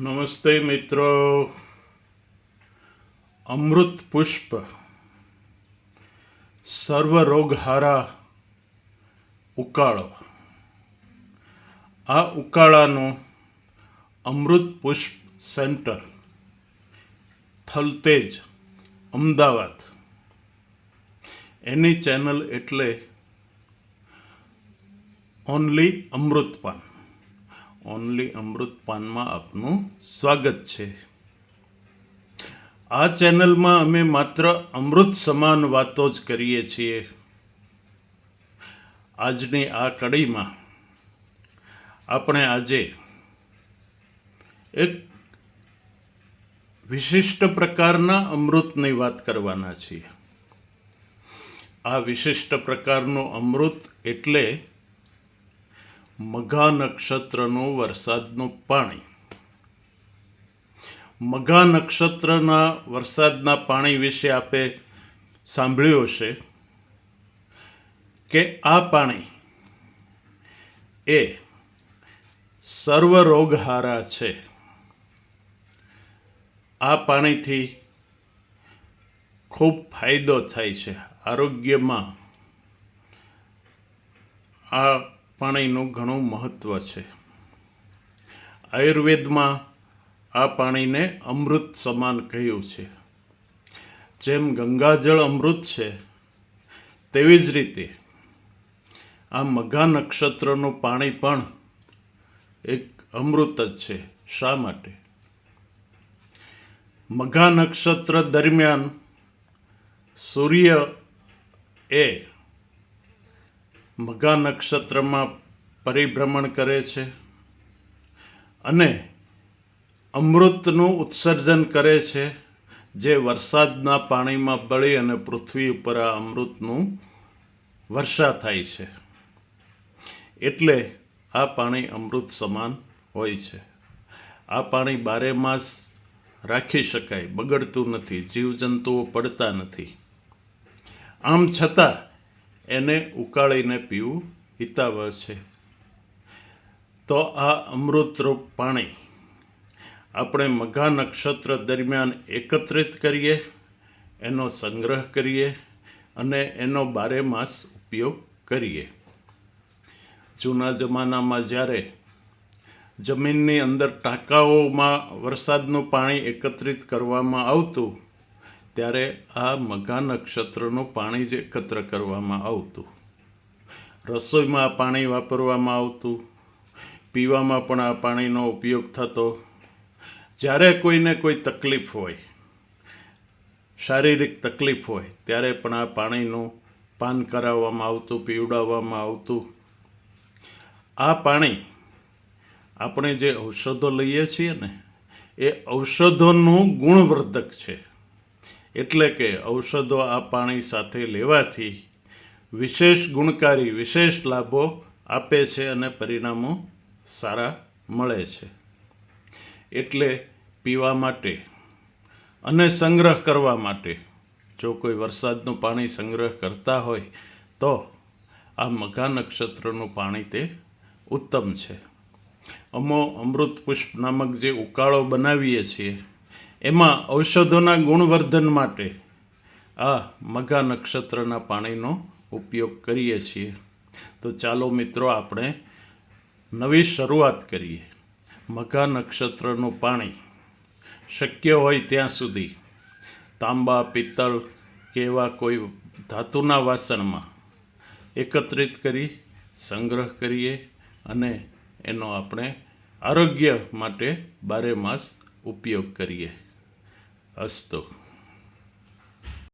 નમસ્તે મિત્રો. અમૃત પુષ્પ. સર્વરોગહારા ઉકાળો. આ ઉકાળાનું અમૃત પુષ્પ સેન્ટર, થલતેજ, અમદાવાદ. એની ચેનલ એટલે ઓનલી અમૃતપાન. ઓનલી અમૃત પાનમાં આપનું સ્વાગત છે. આ ચેનલમાં અમે માત્ર અમૃત સમાન વાતો જ કરીએ છીએ. આજની આ કડીમાં આપણે આજે એક વિશિષ્ટ પ્રકારના અમૃતની વાત કરવાના છીએ. આ વિશિષ્ટ પ્રકારનું અમૃત એટલે મઘા નક્ષત્રનું વરસાદનું પાણી. મઘા નક્ષત્રના વરસાદના પાણી વિશે આપે સાંભળ્યું હશે કે આ પાણી એ સર્વરોગહારા છે. આ પાણીથી ખૂબ ફાયદો થાય છે આરોગ્યમાં. આ પાણીનું ઘણું મહત્ત્વ છે. આયુર્વેદમાં આ પાણીને અમૃત સમાન કહ્યું છે. જેમ ગંગાજળ અમૃત છે, તેવી જ રીતે આ મઘા નક્ષત્રનું પાણી પણ એક અમૃત જ છે. શા માટે? મઘા નક્ષત્ર દરમિયાન સૂર્ય એ મઘા નક્ષત્રમાં પરિભ્રમણ કરે છે અને અમૃતનું ઉત્સર્જન કરે છે, જે વરસાદના પાણીમાં બળી અને પૃથ્વી ઉપર આ અમૃતનું વર્ષા થાય છે. એટલે આ પાણી અમૃત સમાન હોય છે. આ પાણી બારે માસ રાખી શકાય, બગડતું નથી, જીવજંતુઓ પડતા નથી. આમ છતાં એને ઉકાળીને પીવું હિતાવહ છે. તો આ અમૃતરૂપ પાણી આપણે મઘા નક્ષત્ર દરમિયાન એકત્રિત કરીએ, એનો સંગ્રહ કરીએ અને એનો બારે માસ ઉપયોગ કરીએ. જૂના જમાનામાં જ્યારે જમીનની અંદર ટાંકાઓમાં વરસાદનું પાણી એકત્રિત કરવામાં આવતું ત્યારે આ મઘા નક્ષત્રનું પાણી જ એકત્ર કરવામાં આવતું. રસોઈમાં આ પાણી વાપરવામાં આવતું. પીવામાં પણ આ પાણીનો ઉપયોગ થતો. જ્યારે કોઈને કોઈ તકલીફ હોય, શારીરિક તકલીફ હોય, ત્યારે પણ આ પાણીનું પાન કરાવવામાં આવતું, પીવડાવવામાં આવતું. આ પાણી આપણે જે ઔષધો લઈએ છીએ ને, એ ઔષધોનું ગુણવર્ધક છે. એટલે કે ઔષધો આ પાણી સાથે લેવાથી વિશેષ ગુણકારી, વિશેષ લાભો આપે છે અને પરિણામો સારા મળે છે. એટલે પીવા માટે અને સંગ્રહ કરવા માટે જો કોઈ વરસાદનું પાણી સંગ્રહ કરતા હોય, તો આ મઘા નક્ષત્રનું પાણી તે ઉત્તમ છે. અમો અમૃત પુષ્પ નામક જે ઉકાળો બનાવીએ છીએ એમાં ઔષધોના ગુણવર્ધન માટે આ મઘા નક્ષત્રના પાણીનો ઉપયોગ કરીએ છીએ. તો ચાલો મિત્રો, આપણે નવી શરૂઆત કરીએ. મઘા નક્ષત્રનું પાણી શક્ય હોય ત્યાં સુધી તાંબા, પિત્તળ કે એવા કોઈ ધાતુના વાસણમાં એકત્રિત કરી સંગ્રહ કરીએ અને એનો આપણે આરોગ્ય માટે બારે માસ ઉપયોગ કરીએ. Hasta luego.